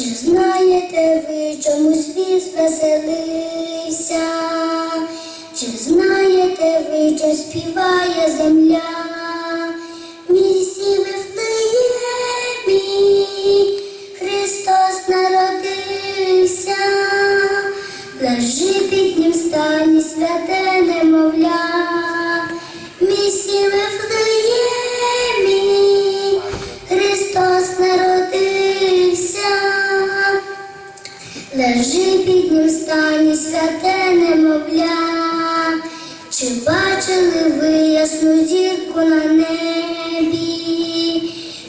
Чи знаєте ви, чому світ веселився? Чи знаєте ви, що співає земля? Лежи стані святе немовля, чи бачили ви ясну зірку на небі,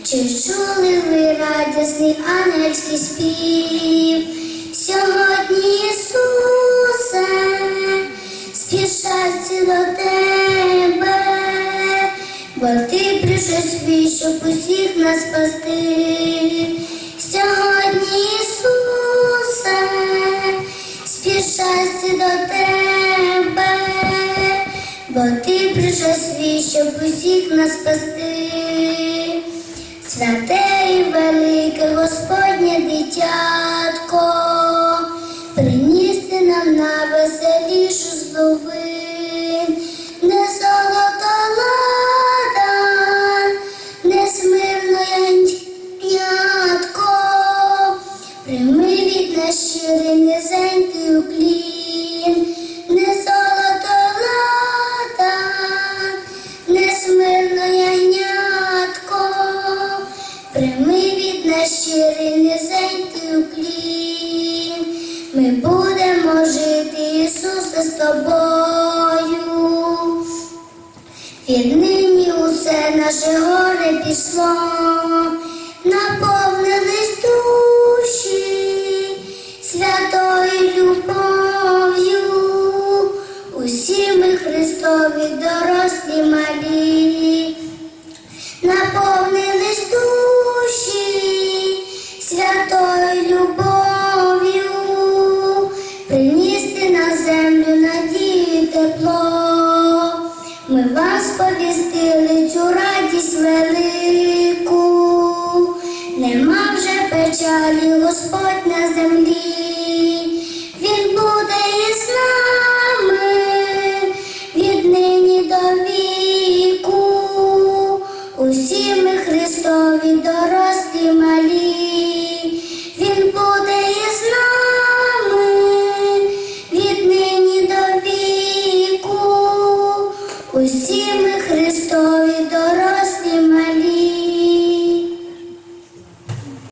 чи чули ви радісний ангельський спів? Сьогодні Ісусе, спішаться до тебе, бо ти прийшов свій, щоб усіх нас спасти. Сьогодні щоб усіх нас спасти. Святе і велике Господнє дитятко, приніс ти нам на веселішу з ми будемо жити, Ісусе, з тобою. Віднині усе наше горе пішло, велику, нема вже печалі, Господь на землі, Він буде із нами, віднині до віку, усі ми Христові дорослі малі.